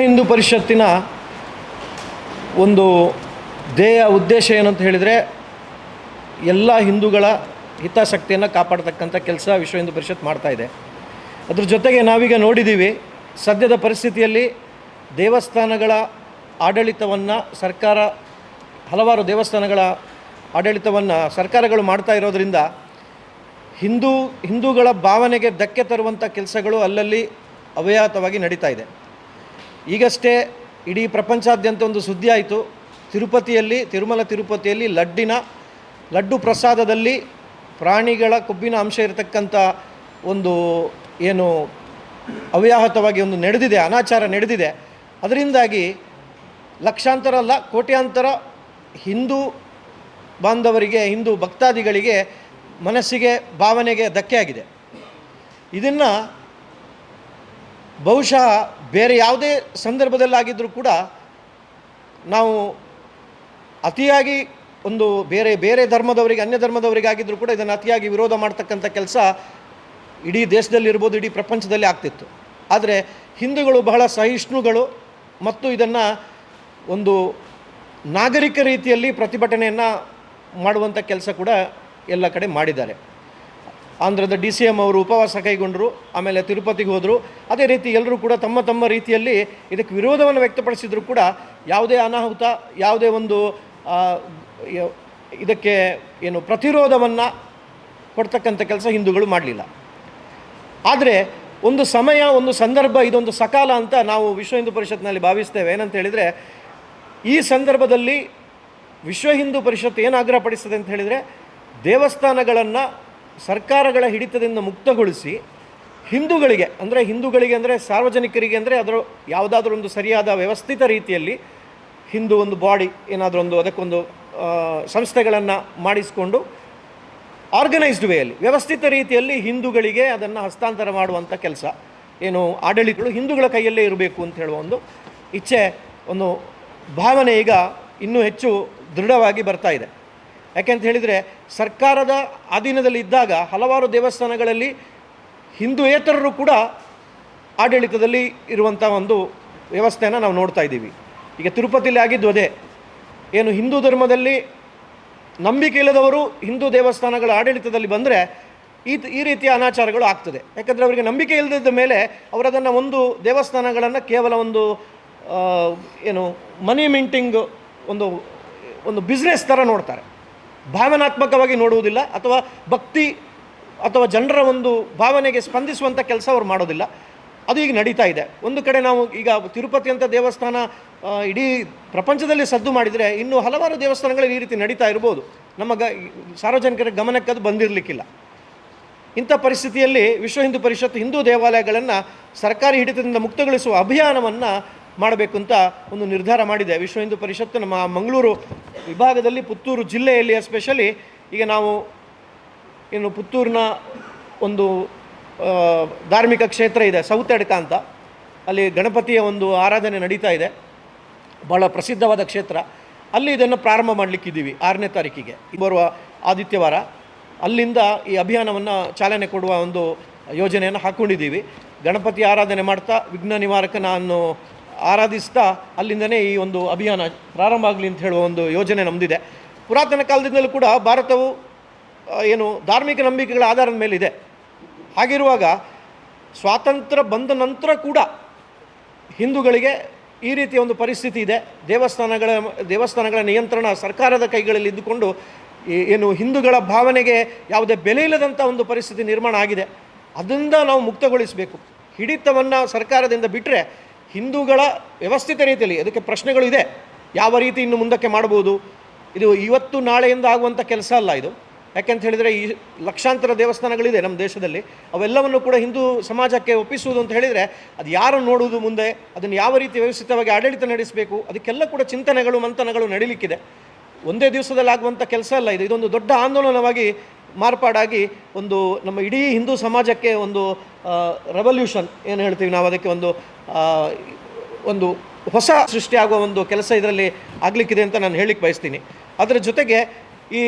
ಹಿಂದೂ ಪರಿಷತ್ತಿನ ಒಂದು ಧ್ಯೇಯ ಉದ್ದೇಶ ಏನಂತ ಹೇಳಿದರೆ ಎಲ್ಲ ಹಿಂದೂಗಳ ಹಿತಾಸಕ್ತಿಯನ್ನು ಕಾಪಾಡ್ತಕ್ಕಂಥ ಕೆಲಸ ವಿಶ್ವ ಹಿಂದೂ ಪರಿಷತ್ ಮಾಡ್ತಾ ಇದೆ. ಅದ್ರ ಜೊತೆಗೆ ನಾವೀಗ ನೋಡಿದ್ದೀವಿ ಸದ್ಯದ ಪರಿಸ್ಥಿತಿಯಲ್ಲಿ ದೇವಸ್ಥಾನಗಳ ಆಡಳಿತವನ್ನು ಸರ್ಕಾರ, ಹಲವಾರು ದೇವಸ್ಥಾನಗಳ ಆಡಳಿತವನ್ನು ಸರ್ಕಾರಗಳು ಮಾಡ್ತಾ ಇರೋದರಿಂದ ಹಿಂದೂ, ಹಿಂದೂಗಳ ಭಾವನೆಗೆ ಧಕ್ಕೆ ತರುವಂಥ ಕೆಲಸಗಳು ಅಲ್ಲಲ್ಲಿ ಅವ್ಯಾಹತವಾಗಿ ನಡೀತಾ ಇದೆ. ಈಗಷ್ಟೇ ಇಡೀ ಪ್ರಪಂಚಾದ್ಯಂತ ಒಂದು ಸುದ್ದಿ ಆಯಿತು. ತಿರುಪತಿಯಲ್ಲಿ, ತಿರುಮಲ ತಿರುಪತಿಯಲ್ಲಿ ಲಡ್ಡಿನ, ಲಡ್ಡು ಪ್ರಸಾದದಲ್ಲಿ ಪ್ರಾಣಿಗಳ ಕೊಬ್ಬಿನ ಅಂಶ ಇರತಕ್ಕಂಥ ಒಂದು ಏನು ಅವ್ಯಾಹತವಾಗಿ ಒಂದು ನಡೆದಿದೆ, ಅನಾಚಾರ ನಡೆದಿದೆ. ಅದರಿಂದಾಗಿ ಲಕ್ಷಾಂತರ ಅಲ್ಲ, ಕೋಟ್ಯಾಂತರ ಹಿಂದೂ ಬಾಂಧವರಿಗೆ, ಹಿಂದೂ ಭಕ್ತಾದಿಗಳಿಗೆ ಮನಸ್ಸಿಗೆ, ಭಾವನೆಗೆ ಧಕ್ಕೆ ಆಗಿದೆ ಇದನ್ನು ಬಹುಶಃ ಬೇರೆ ಯಾವುದೇ ಸಂದರ್ಭದಲ್ಲಾಗಿದ್ದರೂ ಕೂಡ ನಾವು ಅತಿಯಾಗಿ ಒಂದು ಬೇರೆ ಬೇರೆ ಧರ್ಮದವರಿಗೆ, ಅನ್ಯ ಧರ್ಮದವರಿಗಾಗಿದ್ದರೂ ಕೂಡ ಇದನ್ನು ಅತಿಯಾಗಿ ವಿರೋಧ ಮಾಡ್ತಕ್ಕಂಥ ಕೆಲಸ ಇಡೀ ದೇಶದಲ್ಲಿರ್ಬೋದು, ಇಡೀ ಪ್ರಪಂಚದಲ್ಲಿ ಆಗ್ತಿತ್ತು. ಆದರೆ ಹಿಂದೂಗಳು ಬಹಳ ಸಹಿಷ್ಣುಗಳು ಮತ್ತು ಇದನ್ನು ಒಂದು ನಾಗರಿಕ ರೀತಿಯಲ್ಲಿ ಪ್ರತಿಭಟನೆಯನ್ನು ಮಾಡುವಂಥ ಕೆಲಸ ಕೂಡ ಎಲ್ಲ ಕಡೆ ಮಾಡಿದ್ದಾರೆ. ಆಂಧ್ರದ ಡಿ ಸಿ ಎಂ ಅವರು ಉಪವಾಸ ಕೈಗೊಂಡರು, ಆಮೇಲೆ ತಿರುಪತಿಗೆ ಹೋದರು. ಅದೇ ರೀತಿ ಎಲ್ಲರೂ ಕೂಡ ತಮ್ಮ ತಮ್ಮ ರೀತಿಯಲ್ಲಿ ಇದಕ್ಕೆ ವಿರೋಧವನ್ನು ವ್ಯಕ್ತಪಡಿಸಿದ್ರು ಕೂಡ ಯಾವುದೇ ಅನಾಹುತ, ಯಾವುದೇ ಒಂದು ಇದಕ್ಕೆ ಏನು ಪ್ರತಿರೋಧವನ್ನು ಕೊಡ್ತಕ್ಕಂಥ ಕೆಲಸ ಹಿಂದೂಗಳು ಮಾಡಲಿಲ್ಲ. ಆದರೆ ಒಂದು ಸಮಯ, ಒಂದು ಸಂದರ್ಭ, ಇದೊಂದು ಸಕಾಲ ಅಂತ ನಾವು ವಿಶ್ವ ಹಿಂದೂ ಪರಿಷತ್ನಲ್ಲಿ ಭಾವಿಸ್ತೇವೆ. ಏನಂತ ಹೇಳಿದರೆ, ಈ ಸಂದರ್ಭದಲ್ಲಿ ವಿಶ್ವ ಹಿಂದೂ ಪರಿಷತ್ ಏನು ಆಗ್ರಹಪಡಿಸ್ತದೆ ಅಂತ ಹೇಳಿದರೆ, ದೇವಸ್ಥಾನಗಳನ್ನು ಸರ್ಕಾರಗಳ ಹಿಡಿತದಿಂದ ಮುಕ್ತಗೊಳಿಸಿ ಹಿಂದೂಗಳಿಗೆ, ಅಂದರೆ ಹಿಂದೂಗಳಿಗೆ ಅಂದರೆ ಸಾರ್ವಜನಿಕರಿಗೆ ಅಂದರೆ ಅದರ ಯಾವುದಾದ್ರೂ ಒಂದು ಸರಿಯಾದ ವ್ಯವಸ್ಥಿತ ರೀತಿಯಲ್ಲಿ ಹಿಂದೂ ಒಂದು ಬಾಡಿ ಏನಾದರೂ ಒಂದು ಅದಕ್ಕೊಂದು ಸಂಸ್ಥೆಗಳನ್ನು ಮಾಡಿಸಿಕೊಂಡು ಆರ್ಗನೈಸ್ಡ್ ವೇಯಲ್ಲಿ ವ್ಯವಸ್ಥಿತ ರೀತಿಯಲ್ಲಿ ಹಿಂದೂಗಳಿಗೆ ಅದನ್ನು ಹಸ್ತಾಂತರ ಮಾಡುವಂಥ ಕೆಲಸ. ಏನು ಆಡಳಿತಗಳು ಹಿಂದೂಗಳ ಕೈಯಲ್ಲೇ ಇರಬೇಕು ಅಂತ ಹೇಳುವ ಒಂದು ಇಚ್ಛೆ, ಒಂದು ಭಾವನೆ ಈಗ ಇನ್ನೂ ಹೆಚ್ಚು ದೃಢವಾಗಿ ಬರ್ತಾ ಇದೆ. ಯಾಕೆಂತ ಹೇಳಿದರೆ ಸರ್ಕಾರದ ಅಧೀನದಲ್ಲಿ ಇದ್ದಾಗ ಹಲವಾರು ದೇವಸ್ಥಾನಗಳಲ್ಲಿ ಹಿಂದೂಯೇತರರು ಕೂಡ ಆಡಳಿತದಲ್ಲಿ ಇರುವಂಥ ಒಂದು ವ್ಯವಸ್ಥೆಯನ್ನು ನಾವು ನೋಡ್ತಾ ಇದ್ದೀವಿ. ಈಗ ತಿರುಪತಿಯಲ್ಲಿ ಆಗಿದ್ದು ಅದೇ. ಏನು ಹಿಂದೂ ಧರ್ಮದಲ್ಲಿ ನಂಬಿಕೆ ಇಲ್ಲದವರು ಹಿಂದೂ ದೇವಸ್ಥಾನಗಳ ಆಡಳಿತದಲ್ಲಿ ಬಂದರೆ ಈ ಈ ರೀತಿಯ ಅನಾಚಾರಗಳು ಆಗ್ತದೆ. ಯಾಕಂದರೆ ಅವರಿಗೆ ನಂಬಿಕೆ ಇಲ್ಲದಿದ್ದ ಮೇಲೆ ಅವರದನ್ನು ಒಂದು ದೇವಸ್ಥಾನಗಳನ್ನು ಕೇವಲ ಒಂದು ಏನು ಮನಿ ಮಿಂಟಿಂಗ್ ಒಂದು ಒಂದು ಬಿಸ್ನೆಸ್ ಥರ ನೋಡ್ತಾರೆ. ಭಾವನಾತ್ಮಕವಾಗಿ ನೋಡುವುದಿಲ್ಲ ಅಥವಾ ಭಕ್ತಿ ಅಥವಾ ಜನರ ಒಂದು ಭಾವನೆಗೆ ಸ್ಪಂದಿಸುವಂಥ ಕೆಲಸ ಅವ್ರು ಮಾಡೋದಿಲ್ಲ. ಅದು ಈಗ ನಡೀತಾ ಇದೆ. ಒಂದು ಕಡೆ ನಾವು ಈಗ ತಿರುಪತಿ ಅಂತ ದೇವಸ್ಥಾನ ಇಡೀ ಪ್ರಪಂಚದಲ್ಲಿ ಸದ್ದು ಮಾಡಿದರೆ ಇನ್ನು ಹಲವಾರು ದೇವಸ್ಥಾನಗಳು ಈ ರೀತಿ ನಡೀತಾ ಇರ್ಬೋದು. ನಮ್ಮ ಗ, ಸಾರ್ವಜನಿಕರ ಗಮನಕ್ಕೆ ಅದು ಬಂದಿರಲಿಕ್ಕಿಲ್ಲ. ಇಂಥ ಪರಿಸ್ಥಿತಿಯಲ್ಲಿ ವಿಶ್ವ ಹಿಂದೂ ಪರಿಷತ್ ಹಿಂದೂ ದೇವಾಲಯಗಳನ್ನು ಸರ್ಕಾರಿ ಹಿಡಿತದಿಂದ ಮುಕ್ತಗೊಳಿಸುವ ಅಭಿಯಾನವನ್ನು ಮಾಡಬೇಕು ಅಂತ ಒಂದು ನಿರ್ಧಾರ ಮಾಡಿದೆ. ವಿಶ್ವ ಹಿಂದೂ ಪರಿಷತ್ತು ನಮ್ಮ ಮಂಗಳೂರು ವಿಭಾಗದಲ್ಲಿ ಪುತ್ತೂರು ಜಿಲ್ಲೆಯಲ್ಲಿ ಎಸ್ಪೆಷಲಿ ಈಗ ನಾವು ಇನ್ನು ಪುತ್ತೂರಿನ ಒಂದು ಧಾರ್ಮಿಕ ಕ್ಷೇತ್ರ ಇದೆ ಸೌತೆಡ್ಕ ಅಂತ. ಅಲ್ಲಿ ಗಣಪತಿಯ ಒಂದು ಆರಾಧನೆ ನಡೀತಾ ಇದೆ. ಬಹಳ ಪ್ರಸಿದ್ಧವಾದ ಕ್ಷೇತ್ರ. ಅಲ್ಲಿ ಇದನ್ನು ಪ್ರಾರಂಭ ಮಾಡಲಿಕ್ಕಿದ್ದೀವಿ ಆರನೇ ತಾರೀಕಿಗೆ. ಬರುವ ಆದಿತ್ಯವಾರ. ಅಲ್ಲಿಂದ ಈ ಅಭಿಯಾನವನ್ನು ಚಾಲನೆ ಕೊಡುವ ಒಂದು ಯೋಜನೆಯನ್ನು ಹಾಕ್ಕೊಂಡಿದ್ದೀವಿ ಗಣಪತಿ ಆರಾಧನೆ ಮಾಡ್ತಾ ವಿಘ್ನ ನಿವಾರಕನನ್ನು ಆರಾಧಿಸ್ತಾ ಅಲ್ಲಿಂದನೇ ಈ ಒಂದು ಅಭಿಯಾನ ಪ್ರಾರಂಭ ಆಗಲಿ ಅಂತ ಹೇಳುವ ಒಂದು ಯೋಜನೆ ನಮ್ಮದಿದೆ ಪುರಾತನ ಕಾಲದಿಂದಲೂ ಕೂಡ ಭಾರತವು ಏನು ಧಾರ್ಮಿಕ ನಂಬಿಕೆಗಳ ಆಧಾರದ ಮೇಲಿದೆ. ಹಾಗಿರುವಾಗ ಸ್ವಾತಂತ್ರ್ಯ ಬಂದ ನಂತರ ಕೂಡ ಹಿಂದೂಗಳಿಗೆ ಈ ರೀತಿಯ ಒಂದು ಪರಿಸ್ಥಿತಿ ಇದೆ. ದೇವಸ್ಥಾನಗಳ ದೇವಸ್ಥಾನಗಳ ನಿಯಂತ್ರಣ ಸರ್ಕಾರದ ಕೈಗಳಲ್ಲಿ ಇದ್ದುಕೊಂಡು ಏನು ಹಿಂದೂಗಳ ಭಾವನೆಗೆ ಯಾವುದೇ ಬೆಲೆ ಇಲ್ಲದಂಥ ಒಂದು ಪರಿಸ್ಥಿತಿ ನಿರ್ಮಾಣ ಆಗಿದೆ. ಅದರಿಂದ ನಾವು ಮುಕ್ತಗೊಳಿಸಬೇಕು. ಹಿಡಿತವನ್ನು ಸರ್ಕಾರದಿಂದ ಬಿಟ್ಟರೆ ಹಿಂದೂಗಳ ವ್ಯವಸ್ಥಿತ ರೀತಿಯಲ್ಲಿ, ಅದಕ್ಕೆ ಪ್ರಶ್ನೆಗಳು ಇದೆ. ಯಾವ ರೀತಿ ಇನ್ನು ಮುಂದಕ್ಕೆ ಮಾಡ್ಬೋದು ಇದು ಇವತ್ತು ನಾಳೆಯಿಂದ ಆಗುವಂಥ ಕೆಲಸ ಅಲ್ಲ ಇದು. ಯಾಕೆಂತ ಹೇಳಿದರೆ, ಈ ಲಕ್ಷಾಂತರ ದೇವಸ್ಥಾನಗಳಿದೆ ನಮ್ಮ ದೇಶದಲ್ಲಿ. ಅವೆಲ್ಲವನ್ನು ಕೂಡ ಹಿಂದೂ ಸಮಾಜಕ್ಕೆ ಒಪ್ಪಿಸುವುದು ಅಂತ ಹೇಳಿದರೆ, ಅದು ಯಾರು ನೋಡುವುದು ಮುಂದೆ? ಅದನ್ನು ಯಾವ ರೀತಿ ವ್ಯವಸ್ಥಿತವಾಗಿ ಆಡಳಿತ ನಡೆಸಬೇಕು? ಅದಕ್ಕೆಲ್ಲ ಕೂಡ ಚಿಂತನೆಗಳು, ಮಂಥನಗಳು ನಡೀಲಿಕ್ಕಿದೆ. ಒಂದೇ ದಿವಸದಲ್ಲಿ ಆಗುವಂಥ ಕೆಲಸ ಅಲ್ಲ ಇದು. ಇದೊಂದು ದೊಡ್ಡ ಆಂದೋಲನವಾಗಿ ಮಾರ್ಪಾಡಾಗಿ ಒಂದು ನಮ್ಮ ಇಡೀ ಹಿಂದೂ ಸಮಾಜಕ್ಕೆ ಒಂದು ರೆವಲ್ಯೂಷನ್ ಏನು ಹೇಳ್ತೀವಿ ನಾವು ಅದಕ್ಕೆ ಒಂದು ಒಂದು ಹೊಸ ಸೃಷ್ಟಿಯಾಗುವ ಒಂದು ಕೆಲಸ ಇದರಲ್ಲಿ ಆಗಲಿಕ್ಕಿದೆ ಅಂತ ನಾನು ಹೇಳಿಕ್ಕೆ ಬಯಸ್ತೀನಿ. ಅದರ ಜೊತೆಗೆ ಈ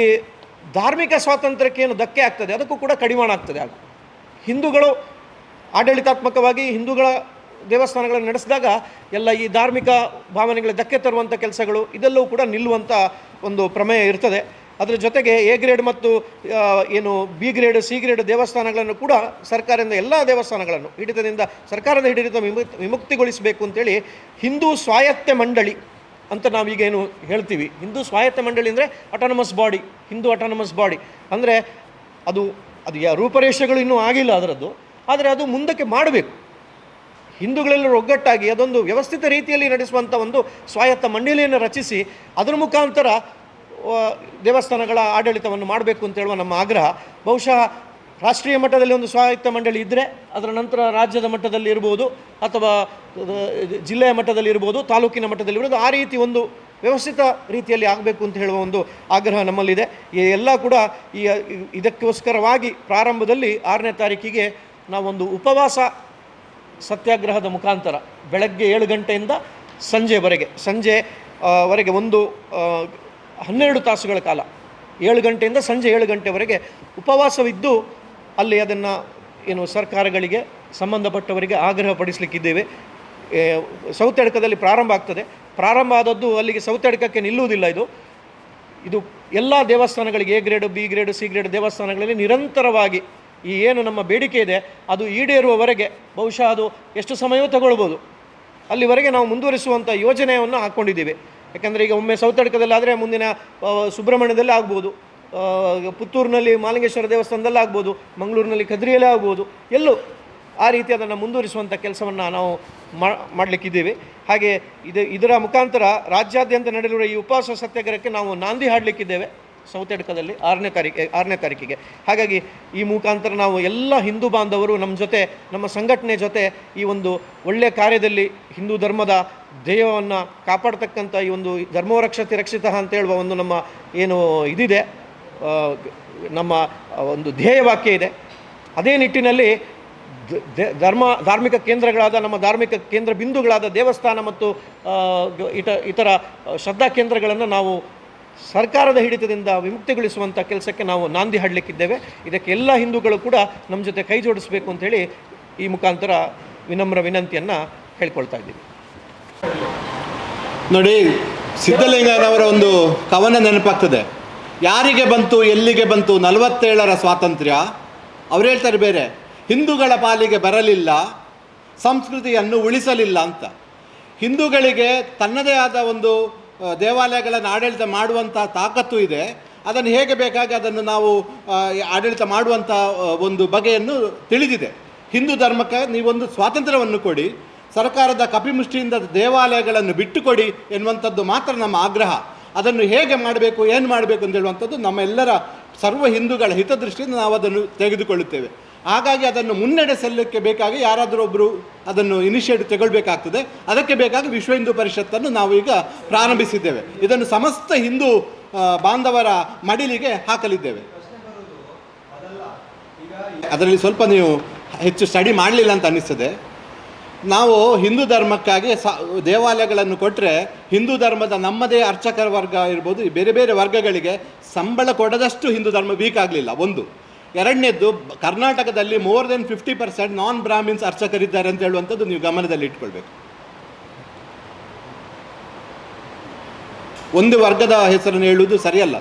ಧಾರ್ಮಿಕ ಸ್ವಾತಂತ್ರ್ಯಕ್ಕೆ ಏನು ಧಕ್ಕೆ ಆಗ್ತದೆ, ಅದಕ್ಕೂ ಕೂಡ ಕಡಿವಾಣ ಆಗ್ತದೆ ಆಗ ಹಿಂದೂಗಳು ಆಡಳಿತಾತ್ಮಕವಾಗಿ ಹಿಂದೂಗಳ ದೇವಸ್ಥಾನಗಳನ್ನು ನಡೆಸಿದಾಗ ಎಲ್ಲ ಈ ಧಾರ್ಮಿಕ ಭಾವನೆಗಳ ಧಕ್ಕೆ ತರುವಂಥ ಕೆಲಸಗಳು ಇದೆಲ್ಲವೂ ಕೂಡ ನಿಲ್ಲುವಂಥ ಒಂದು ಪ್ರಮೇಯ ಇರ್ತದೆ. ಅದರ ಜೊತೆಗೆ ಎ ಗ್ರೇಡ್ ಮತ್ತು ಏನು ಬಿ ಗ್ರೇಡ್, ಸಿ ಗ್ರೇಡ್ ದೇವಸ್ಥಾನಗಳನ್ನು ಕೂಡ ಸರ್ಕಾರದಿಂದ ಎಲ್ಲ ದೇವಸ್ಥಾನಗಳನ್ನು ಹಿಡಿತದಿಂದ ಸರ್ಕಾರದ ಹಿಡಿತ ವಿಮುಕ್ತಿ ವಿಮುಕ್ತಿಗೊಳಿಸಬೇಕು ಅಂತೇಳಿ ಹಿಂದೂ ಸ್ವಾಯತ್ತ ಮಂಡಳಿ ಅಂತ ನಾವೀಗೇನು ಹೇಳ್ತೀವಿ. ಹಿಂದೂ ಸ್ವಾಯತ್ತ ಮಂಡಳಿ ಅಂದರೆ autonomous body Hindu autonomous body ಅಂದರೆ ಅದು ಅದು ಯಾ ರೂಪರೇಷೆಗಳು ಇನ್ನೂ ಆಗಿಲ್ಲ ಅದರದ್ದು, ಆದರೆ ಅದು ಮುಂದಕ್ಕೆ ಮಾಡಬೇಕು. ಹಿಂದೂಗಳೆಲ್ಲರೂ ಒಗ್ಗಟ್ಟಾಗಿ ಅದೊಂದು ವ್ಯವಸ್ಥಿತ ರೀತಿಯಲ್ಲಿ ನಡೆಸುವಂಥ ಒಂದು ಸ್ವಾಯತ್ತ ಮಂಡಳಿಯನ್ನು ರಚಿಸಿ, ಅದರ ಮುಖಾಂತರ ದೇವಸ್ಥಾನಗಳ ಆಡಳಿತವನ್ನು ಮಾಡಬೇಕು ಅಂತ ಹೇಳುವ ನಮ್ಮ ಆಗ್ರಹ. ಬಹುಶಃ ರಾಷ್ಟ್ರೀಯ ಮಟ್ಟದಲ್ಲಿ ಒಂದು ಸ್ವಾಯತ್ತ ಮಂಡಳಿ ಇದ್ದರೆ ಅದರ ನಂತರ ರಾಜ್ಯದ ಮಟ್ಟದಲ್ಲಿ ಇರ್ಬೋದು ಅಥವಾ ಜಿಲ್ಲೆಯ ಮಟ್ಟದಲ್ಲಿ ಇರ್ಬೋದು, ತಾಲೂಕಿನ ಮಟ್ಟದಲ್ಲಿ ಇರ್ಬೋದು. ಆ ರೀತಿ ಒಂದು ವ್ಯವಸ್ಥಿತ ರೀತಿಯಲ್ಲಿ ಆಗಬೇಕು ಅಂತ ಹೇಳುವ ಒಂದು ಆಗ್ರಹ ನಮ್ಮಲ್ಲಿದೆ. ಎಲ್ಲ ಕೂಡ ಈ, ಇದಕ್ಕೋಸ್ಕರವಾಗಿ ಪ್ರಾರಂಭದಲ್ಲಿ ಆರನೇ ತಾರೀಕಿಗೆ ನಾವೊಂದು ಉಪವಾಸ ಸತ್ಯಾಗ್ರಹದ ಮುಖಾಂತರ ಬೆಳಗ್ಗೆ ಏಳು ಗಂಟೆಯಿಂದ ಸಂಜೆವರೆಗೆ, ಸಂಜೆ ವರೆಗೆ ಒಂದು ಹನ್ನೆರಡು ತಾಸುಗಳ ಕಾಲ. ಏಳು ಗಂಟೆಯಿಂದ ಸಂಜೆ ಏಳು ಗಂಟೆವರೆಗೆ ಉಪವಾಸವಿದ್ದು ಅಲ್ಲಿ ಅದನ್ನು ಏನು ಸರ್ಕಾರಗಳಿಗೆ ಸಂಬಂಧಪಟ್ಟವರಿಗೆ ಆಗ್ರಹಪಡಿಸಲಿಕ್ಕಿದ್ದೇವೆ. ಸೌತ್ ಸೌತೆಡ್ಕದಲ್ಲಿ ಪ್ರಾರಂಭ ಆಗ್ತದೆ. ಪ್ರಾರಂಭ ಆದದ್ದು ಅಲ್ಲಿಗೆ ಸೌತೆಡ್ಕಕ್ಕೆ ನಿಲ್ಲುವುದಿಲ್ಲ ಇದು. ಇದು ಎಲ್ಲ ದೇವಸ್ಥಾನಗಳಿಗೆ A grade, B grade, C grade ದೇವಸ್ಥಾನಗಳಲ್ಲಿ ನಿರಂತರವಾಗಿ ಈ ಏನು ನಮ್ಮ ಬೇಡಿಕೆ ಇದೆ, ಅದು ಈಡೇರುವವರೆಗೆ ಬಹುಶಃ ಅದು ಎಷ್ಟು ಸಮಯವೂ ತಗೊಳ್ಬೋದು. ಅಲ್ಲಿವರೆಗೆ ನಾವು ಮುಂದುವರಿಸುವಂಥ ಯೋಜನೆಯನ್ನು ಹಾಕ್ಕೊಂಡಿದ್ದೀವಿ ಯಾಕಂದರೆ ಈಗ ಒಮ್ಮೆ ಸೌತಡ್ಕದಲ್ಲಾದರೆ ಮುಂದಿನ ಸುಬ್ರಹ್ಮಣ್ಯದಲ್ಲಿ ಆಗ್ಬೋದು. ಪುತ್ತೂರಿನಲ್ಲಿ ಮಾಲಿಂಗೇಶ್ವರ ದೇವಸ್ಥಾನದಲ್ಲಿ ಆಗ್ಬೋದು, ಮಂಗಳೂರಿನಲ್ಲಿ ಕದ್ರಿಯಲ್ಲೇ ಆಗ್ಬೋದು. ಎಲ್ಲೂ ಆ ರೀತಿ ಅದನ್ನು ಮುಂದುವರಿಸುವಂಥ ಕೆಲಸವನ್ನು ನಾವು ಮಾಡಲಿಕ್ಕಿದ್ದೇವೆ. ಹಾಗೆ ಇದು, ಇದರ ಮುಖಾಂತರ ರಾಜ್ಯಾದ್ಯಂತ ನಡೆಯುವ ಈ ಉಪವಾಸ ಸತ್ಯಾಗ್ರಹಕ್ಕೆ ನಾವು ನಾಂದಿ ಹಾಡಲಿಕ್ಕಿದ್ದೇವೆ. ಸೌತೆಡ್ಕದಲ್ಲಿ ಆರನೇ ತಾರೀಕು ಆರನೇ ತಾರೀಕಿಗೆ ಹಾಗಾಗಿ ಈ ಮುಖಾಂತರ ನಾವು ಎಲ್ಲ ಹಿಂದೂ ಬಾಂಧವರು ನಮ್ಮ ಜೊತೆ, ನಮ್ಮ ಸಂಘಟನೆ ಜೊತೆ ಈ ಒಂದು ಒಳ್ಳೆಯ ಕಾರ್ಯದಲ್ಲಿ ಹಿಂದೂ ಧರ್ಮದ ಧ್ಯೇಯವನ್ನು ಕಾಪಾಡ್ತಕ್ಕಂಥ ಈ ಒಂದು ಧರ್ಮೋರಕ್ಷತೆ ರಕ್ಷಿತ ಅಂತ ಹೇಳುವ ಒಂದು ನಮ್ಮ ಏನು ಇದಿದೆ ನಮ್ಮ ಒಂದು ಧ್ಯೇಯವಾಕ್ಯ ಇದೆ. ಅದೇ ನಿಟ್ಟಿನಲ್ಲಿ ಧರ್ಮ, ಧಾರ್ಮಿಕ ಕೇಂದ್ರಗಳಾದ ನಮ್ಮ ಧಾರ್ಮಿಕ ಕೇಂದ್ರ ಬಿಂದುಗಳಾದ ದೇವಸ್ಥಾನ ಮತ್ತು ಇತ ಇತರ ಶ್ರದ್ಧಾ ಕೇಂದ್ರಗಳನ್ನು ನಾವು ಸರ್ಕಾರದ ಹಿಡಿತದಿಂದ ವಿಮುಕ್ತಿಗೊಳಿಸುವಂಥ ಕೆಲಸಕ್ಕೆ ನಾವು ನಾಂದಿ ಹಾಡಲಿಕ್ಕಿದ್ದೇವೆ. ಇದಕ್ಕೆ ಎಲ್ಲ ಹಿಂದೂಗಳು ಕೂಡ ನಮ್ಮ ಜೊತೆ ಕೈ ಜೋಡಿಸಬೇಕು ಅಂತೇಳಿ ಈ ಮುಖಾಂತರ ವಿನಮ್ರ ವಿನಂತಿಯನ್ನು ಹೇಳ್ಕೊಳ್ತಾ ಇದ್ದೀವಿ. ನೋಡಿ ಸಿದ್ಧಲಿಂಗನವರ ಒಂದು ಕವನ ನೆನಪಾಗ್ತದೆ. ಯಾರಿಗೆ ಬಂತು, ಎಲ್ಲಿಗೆ ಬಂತು, ನಲವತ್ತೇಳರ ಸ್ವಾತಂತ್ರ್ಯ? ಅವ್ರು ಹೇಳ್ತಾರೆ ಬೇರೆ, ಹಿಂದೂಗಳ ಪಾಲಿಗೆ ಬರಲಿಲ್ಲ, ಸಂಸ್ಕೃತಿಯನ್ನು ಉಳಿಸಲಿಲ್ಲ ಅಂತ. ಹಿಂದೂಗಳಿಗೆ ತನ್ನದೇ ಆದ ಒಂದು ದೇವಾಲಯಗಳನ್ನು ಆಡಳಿತ ಮಾಡುವಂಥ ತಾಕತ್ತು ಇದೆ. ಅದನ್ನು ಹೇಗೆ ಬೇಕಾಗಿ ಅದನ್ನು ನಾವು ಆಡಳಿತ ಮಾಡುವಂಥ ಒಂದು ಬಗೆಯನ್ನು ತಿಳಿದಿದೆ. ಹಿಂದೂ ಧರ್ಮಕ್ಕೆ ನೀವೊಂದು ಸ್ವಾತಂತ್ರ್ಯವನ್ನು ಕೊಡಿ, ಸರ್ಕಾರದ ಕಪಿಮುಷ್ಟಿಯಿಂದ ದೇವಾಲಯಗಳನ್ನು ಬಿಟ್ಟುಕೊಡಿ ಎನ್ನುವಂಥದ್ದು ಮಾತ್ರ ನಮ್ಮ ಆಗ್ರಹ. ಅದನ್ನು ಹೇಗೆ ಮಾಡಬೇಕು, ಏನು ಮಾಡಬೇಕು ಅಂತ ಹೇಳುವಂಥದ್ದು ನಮ್ಮೆಲ್ಲರ ಸರ್ವ ಹಿಂದೂಗಳ ಹಿತದೃಷ್ಟಿಯಿಂದ ನಾವು ಅದನ್ನು ತೆಗೆದುಕೊಳ್ಳುತ್ತೇವೆ. ಹಾಗಾಗಿ ಅದನ್ನು ಮುನ್ನಡೆ ಸಲ್ಲಕ್ಕೆ ಬೇಕಾಗಿ ಯಾರಾದರೂ ಒಬ್ಬರು ಅದನ್ನು ಇನಿಷಿಯೇಟಿವ್ ತಗೊಳ್ಬೇಕಾಗ್ತದೆ. ಅದಕ್ಕೆ ಬೇಕಾಗಿ ವಿಶ್ವ ಹಿಂದೂ ಪರಿಷತ್ತನ್ನು ನಾವು ಈಗ ಪ್ರಾರಂಭಿಸಿದ್ದೇವೆ. ಇದನ್ನು ಸಮಸ್ತ ಹಿಂದೂ ಬಾಂಧವರ ಮಡಿಲಿಗೆ ಹಾಕಲಿದ್ದೇವೆ. ಅದರಲ್ಲಿ ಸ್ವಲ್ಪ ನೀವು ಹೆಚ್ಚು ಸ್ಟಡಿ ಮಾಡಲಿಲ್ಲ ಅಂತ ಅನ್ನಿಸ್ತದೆ. ನಾವು ಹಿಂದೂ ಧರ್ಮಕ್ಕಾಗಿ ಸ, ದೇವಾಲಯಗಳನ್ನು ಕೊಟ್ಟರೆ ಹಿಂದೂ ಧರ್ಮದ ನಮ್ಮದೇ ಅರ್ಚಕರ ವರ್ಗ ಇರ್ಬೋದು, ಬೇರೆ ಬೇರೆ ವರ್ಗಗಳಿಗೆ ಸಂಬಳ ಕೊಡದಷ್ಟು ಹಿಂದೂ ಧರ್ಮ ವೀಕ್ ಆಗಲಿಲ್ಲ, ಒಂದು. ಎರಡನೇದ್ದು ಕರ್ನಾಟಕದಲ್ಲಿ more than fifty percent non Brahmins ಅರ್ಚಕರಿದ್ದಾರೆ ಅಂತ ಹೇಳುವಂಥದ್ದು ನೀವು ಗಮನದಲ್ಲಿ ಇಟ್ಕೊಳ್ಬೇಕು. ಒಂದು ವರ್ಗದ ಹೆಸರನ್ನು ಹೇಳುವುದು ಸರಿಯಲ್ಲ.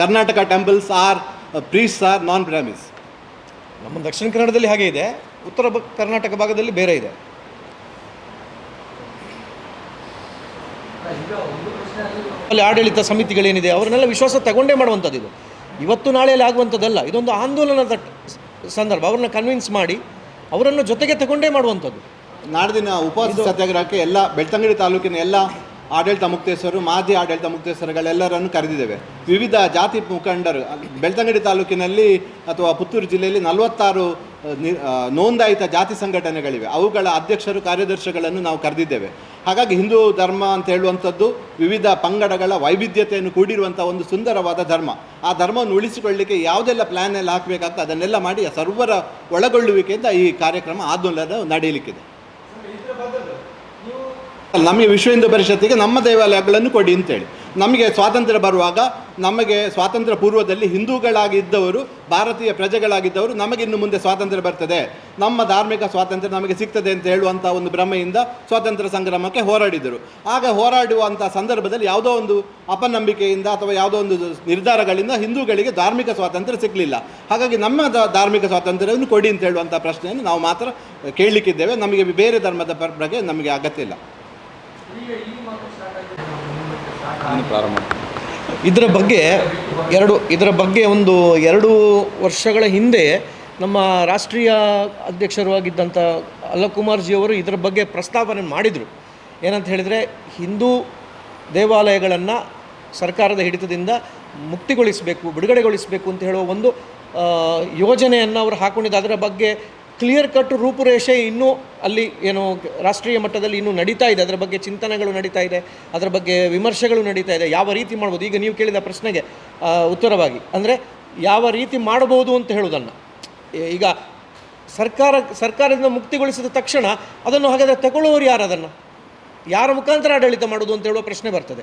Karnataka temples are priests are non Brahmins ನಮ್ಮ ದಕ್ಷಿಣ ಕನ್ನಡದಲ್ಲಿ ಹಾಗೆ ಇದೆ ಉತ್ತರ ಕರ್ನಾಟಕ ಭಾಗದಲ್ಲಿ ಬೇರೆ ಇದೆ. ಅಲ್ಲಿ ಆಡಳಿತ ಸಮಿತಿಗಳೇನಿದೆ ಅವರನ್ನೆಲ್ಲ ವಿಶ್ವಾಸ ತಗೊಂಡೇ ಮಾಡುವಂಥದ್ದು ಇದು. ಇವತ್ತು ನಾಳೆಯಲ್ಲಿ ಆಗುವಂಥದ್ದಲ್ಲ ಇದೊಂದು ಆಂದೋಲನದ ಸಂದರ್ಭ. ಅವ್ರನ್ನ ಕನ್ವಿನ್ಸ್ ಮಾಡಿ ಅವರನ್ನು ಜೊತೆಗೆ ತಗೊಂಡೇ ಮಾಡುವಂಥದ್ದು. ನಾಡಿನ ಉಪವಾಸ ಸತ್ಯಾಗ್ರಹಕ್ಕೆ ಎಲ್ಲ ಬೆಳ್ತಂಗಡಿ ತಾಲೂಕಿನ ಎಲ್ಲ ಆಡಳಿತ ಮುಕ್ತೇಶ್ವರರು ಮಾಜಿ ಆಡಳಿತ ಮುಕ್ತೇಶ್ವರಗಳೆಲ್ಲರನ್ನು ಕರೆದಿದ್ದೇವೆ. ವಿವಿಧ ಜಾತಿ ಮುಖಂಡರು ಬೆಳ್ತಂಗಡಿ ತಾಲೂಕಿನಲ್ಲಿ ಅಥವಾ ಪುತ್ತೂರು ಜಿಲ್ಲೆಯಲ್ಲಿ ನಲವತ್ತಾರು ನೋಂದಾಯಿತ ಜಾತಿ ಸಂಘಟನೆಗಳಿವೆ. ಅವುಗಳ ಅಧ್ಯಕ್ಷರು ಕಾರ್ಯದರ್ಶಿಗಳನ್ನು ನಾವು ಕರೆದಿದ್ದೇವೆ. ಹಾಗಾಗಿ ಹಿಂದೂ ಧರ್ಮ ಅಂತ ಹೇಳುವಂಥದ್ದು ವಿವಿಧ ಪಂಗಡಗಳ ವೈವಿಧ್ಯತೆಯನ್ನು ಕೂಡಿರುವಂಥ ಒಂದು ಸುಂದರವಾದ ಧರ್ಮ. ಆ ಧರ್ಮವನ್ನು ಉಳಿಸಿಕೊಳ್ಳಲಿಕ್ಕೆ ಯಾವುದೆಲ್ಲ ಪ್ಲ್ಯಾನ್ ಎಲ್ಲ ಹಾಕಬೇಕಾಗ್ತದೆ ಅದನ್ನೆಲ್ಲ ಮಾಡಿ ಸರ್ವರ ಒಳಗೊಳ್ಳುವಿಕೆಯಿಂದ ಈ ಕಾರ್ಯಕ್ರಮ ಆಂದೋಲನ ನಡೆಯಲಿಕ್ಕಿದೆ. ನಮಗೆ ವಿಶ್ವ ಹಿಂದೂ ಪರಿಷತ್ತಿಗೆ ನಮ್ಮ ದೇವಾಲಯಗಳನ್ನು ಕೊಡಿ ಅಂತೇಳಿ ನಮಗೆ ಸ್ವಾತಂತ್ರ್ಯ ಬರುವಾಗ, ನಮಗೆ ಸ್ವಾತಂತ್ರ್ಯ ಪೂರ್ವದಲ್ಲಿ ಹಿಂದೂಗಳಾಗಿದ್ದವರು, ಭಾರತೀಯ ಪ್ರಜೆಗಳಾಗಿದ್ದವರು ನಮಗೆ ಇನ್ನು ಮುಂದೆ ಸ್ವಾತಂತ್ರ್ಯ ಬರ್ತದೆ. ನಮ್ಮ ಧಾರ್ಮಿಕ ಸ್ವಾತಂತ್ರ್ಯ ನಮಗೆ ಸಿಗ್ತದೆ ಅಂತ ಹೇಳುವಂಥ ಒಂದು ಭ್ರಮೆಯಿಂದ ಸ್ವಾತಂತ್ರ್ಯ ಸಂಗ್ರಾಮಕ್ಕೆ ಹೋರಾಡಿದರು. ಆಗ ಹೋರಾಡುವಂಥ ಸಂದರ್ಭದಲ್ಲಿ ಯಾವುದೋ ಒಂದು ಅಪನಂಬಿಕೆಯಿಂದ ಅಥವಾ ಯಾವುದೋ ಒಂದು ನಿರ್ಧಾರಗಳಿಂದ ಹಿಂದೂಗಳಿಗೆ ಧಾರ್ಮಿಕ ಸ್ವಾತಂತ್ರ್ಯ ಸಿಗಲಿಲ್ಲ. ಹಾಗಾಗಿ ನಮ್ಮ ಧಾರ್ಮಿಕ ಸ್ವಾತಂತ್ರ್ಯವನ್ನು ಕೊಡಿ ಅಂತ ಹೇಳುವಂಥ ಪ್ರಶ್ನೆಯನ್ನು ನಾವು ಮಾತ್ರ ಕೇಳಲಿಕ್ಕಿದ್ದೇವೆ. ನಮಗೆ ಬೇರೆ ಧರ್ಮದ ಬಗ್ಗೆ ನಮಗೆ ಅಗತ್ಯ ಇಲ್ಲ. ಇದರ ಬಗ್ಗೆ ಎರಡು, ಇದರ ಬಗ್ಗೆ ಒಂದು ಎರಡು ವರ್ಷಗಳ ಹಿಂದೆ ನಮ್ಮ ರಾಷ್ಟ್ರೀಯ ಅಧ್ಯಕ್ಷರು ಆಗಿದ್ದಂಥ ಅಲ್ಲಕುಮಾರ್ಜಿಯವರು ಇದರ ಬಗ್ಗೆ ಪ್ರಸ್ತಾವನೆ ಮಾಡಿದರು. ಏನಂತ ಹೇಳಿದರೆ, ಹಿಂದೂ ದೇವಾಲಯಗಳನ್ನು ಸರ್ಕಾರದ ಹಿಡಿತದಿಂದ ಮುಕ್ತಿಗೊಳಿಸಬೇಕು, ಬಿಡುಗಡೆಗೊಳಿಸಬೇಕು ಅಂತ ಹೇಳುವ ಒಂದು ಯೋಜನೆಯನ್ನು ಅವರು ಹಾಕೊಂಡಿದ್ದು. ಅದರ ಬಗ್ಗೆ ಕ್ಲಿಯರ್ ಕಟ್ ರೂಪುರೇಷೆ ಇನ್ನೂ ಅಲ್ಲಿ ಏನು ರಾಷ್ಟ್ರೀಯ ಮಟ್ಟದಲ್ಲಿ ಇನ್ನೂ ನಡೀತಾ ಇದೆ. ಅದರ ಬಗ್ಗೆ ಚಿಂತನೆಗಳು ನಡೀತಾ ಇದೆ. ಅದರ ಬಗ್ಗೆ ವಿಮರ್ಶೆಗಳು ನಡೀತಾ ಇದೆ. ಯಾವ ರೀತಿ ಮಾಡ್ಬೋದು? ಈಗ ನೀವು ಕೇಳಿದ ಪ್ರಶ್ನೆಗೆ ಉತ್ತರವಾಗಿ. ಅಂದರೆ ಯಾವ ರೀತಿ ಮಾಡಬಹುದು ಅಂತ ಹೇಳೋದನ್ನು. ಈಗ ಸರ್ಕಾರ, ಸರ್ಕಾರದಿಂದ ಮುಕ್ತಿಗೊಳಿಸಿದ ತಕ್ಷಣ ಅದನ್ನು ಹಾಗಾದರೆ ತಗೊಳ್ಳೋರು ಯಾರು ಅದನ್ನು? ಯಾರ ಮುಖಾಂತರ ಆಡಳಿತ ಮಾಡೋದು ಅಂತ ಹೇಳುವ ಪ್ರಶ್ನೆ ಬರ್ತದೆ.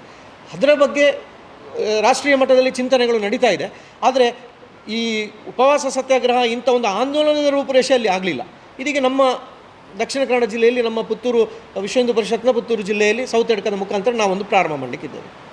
ಅದರ ಬಗ್ಗೆ ರಾಷ್ಟ್ರೀಯ ಮಟ್ಟದಲ್ಲಿ ಚಿಂತನೆಗಳು ನಡೀತಾ ಇದೆ. ಆದರೆ ಈ ಉಪವಾಸ ಸತ್ಯಾಗ್ರಹ ಇಂಥ ಒಂದು ಆಂದೋಲನದ ರೂಪುರೇಷೆ ಅಲ್ಲಿ ಆಗಲಿಲ್ಲ. ಇದೀಗ ನಮ್ಮ ದಕ್ಷಿಣ ಕನ್ನಡ ಜಿಲ್ಲೆಯಲ್ಲಿ ನಮ್ಮ ಪುತ್ತೂರು ವಿಶ್ವ ಹಿಂದೂ ಪರಿಷತ್ನ ಪುತ್ತೂರು ಜಿಲ್ಲೆಯಲ್ಲಿ ಸೌತ್ ಎಡ್ಕದ ಮುಖಾಂತರ ನಾವೊಂದು ಪ್ರಾರಂಭ ಮಾಡಲಿಕ್ಕಿದ್ದೇವೆ.